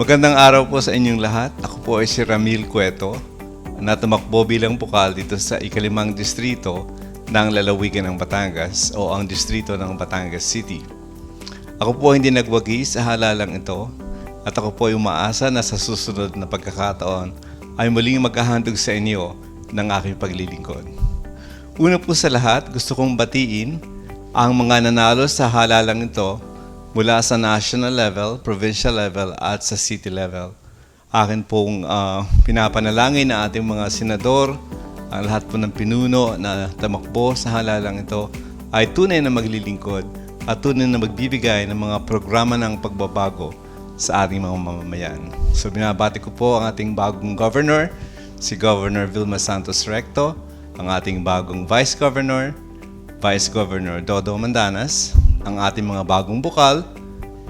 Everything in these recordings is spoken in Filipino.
Magandang araw po sa inyong lahat. Ako po ay si Ramil Cueto na tumakbo bilang bukal dito sa ikalimang distrito ng lalawigan ng Batangas o ang distrito ng Batangas City. Ako po hindi nagwagi sa halalang ito at ako po ay umaasa na sa susunod na pagkakataon ay muling maghahandog sa inyo ng aking paglilingkod. Una po sa lahat, gusto kong batiin ang mga nanalo sa halalang ito mula sa national level, provincial level at sa city level. Akin pong ah, pinapanalangin na ating mga senador, ang lahat po ng pinuno na tamakbo sa halalang ito ay tunay na maglilingkod at tunay na magbibigay ng mga programa ng pagbabago sa ating mga mamamayan. So binabati ko po ang ating bagong governor, si Governor Vilma Santos Recto, ang ating bagong Vice Governor, Vice Governor Dodo Mandanas, ang ating mga bagong bukal,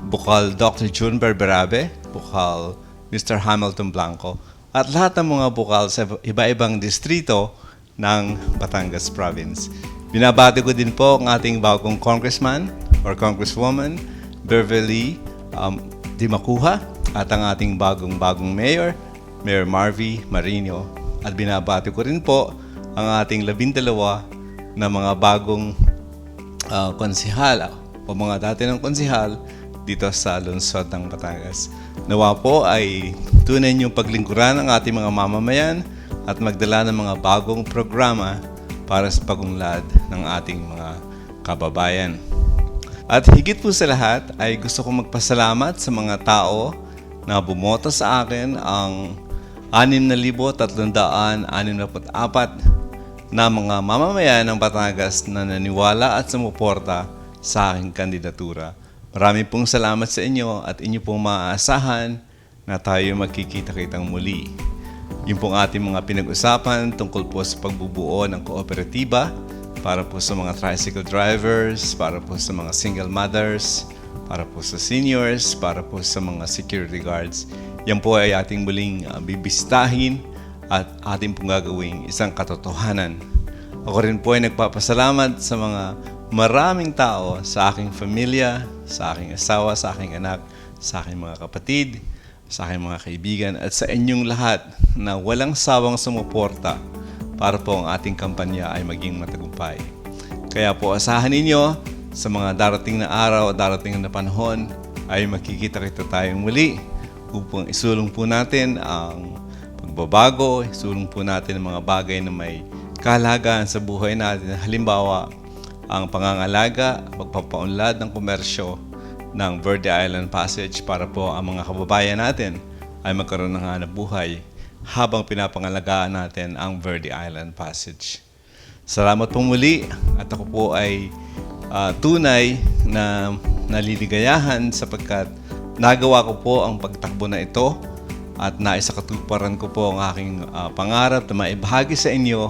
bukal Dr. June Berberabe, bukal Mr. Hamilton Blanco, at lahat ng mga bukal sa iba-ibang distrito ng Batangas Province. Binabati ko din po ang ating bagong congressman or congresswoman, Beverly um, Dimakuha, at ang ating bagong-bagong mayor, Mayor Marvy Marino. At binabati ko rin po ang ating labindalawa na mga bagong uh, konsihal o mga dati ng konsihal dito sa lungsod ng Batangas. Nawa po ay tunay niyong paglingkuran ng ating mga mamamayan at magdala ng mga bagong programa para sa pagunlad ng ating mga kababayan. At higit po sa lahat ay gusto kong magpasalamat sa mga tao na bumoto sa akin ang 6,364 na mga mamamayan ng Batangas na naniwala at sumuporta sa aking kandidatura. Marami pong salamat sa inyo at inyo pong maaasahan na tayo magkikita-kitang muli. Yung pong ating mga pinag-usapan tungkol po sa pagbubuo ng kooperatiba para po sa mga tricycle drivers, para po sa mga single mothers, para po sa seniors, para po sa mga security guards. Yan po ay ating muling uh, bibistahin at ating pong gagawing isang katotohanan. Ako rin po ay nagpapasalamat sa mga maraming tao sa aking pamilya, sa aking asawa, sa aking anak, sa aking mga kapatid, sa aking mga kaibigan at sa inyong lahat na walang sawang sumuporta para po ang ating kampanya ay maging matagumpay. Kaya po asahan ninyo sa mga darating na araw at darating na panahon ay makikita-kita tayong muli upang isulong po natin ang pagbabago, isulong po natin ang mga bagay na may kahalagaan sa buhay natin. Halimbawa, ang pangangalaga, pagpapaunlad ng komersyo ng Verde Island Passage para po ang mga kababayan natin ay magkaroon ng hanap buhay habang pinapangalagaan natin ang Verde Island Passage. Salamat po muli at ako po ay ah, tunay na naliligayahan sapagkat nagawa ko po ang pagtakbo na ito at naisakatuparan ko po ang aking ah, pangarap na maibahagi sa inyo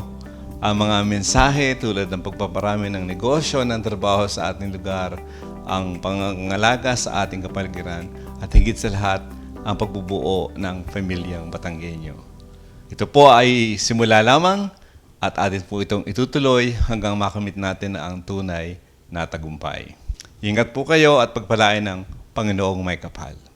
ang mga mensahe tulad ng pagpaparami ng negosyo, ng trabaho sa ating lugar, ang pangangalaga sa ating kapaligiran, at higit sa lahat, ang pagbubuo ng pamilyang Batanggenyo. Ito po ay simula lamang at atin po itong itutuloy hanggang makamit natin ang tunay na tagumpay. Ingat po kayo at pagpalain ng Panginoong may kapal.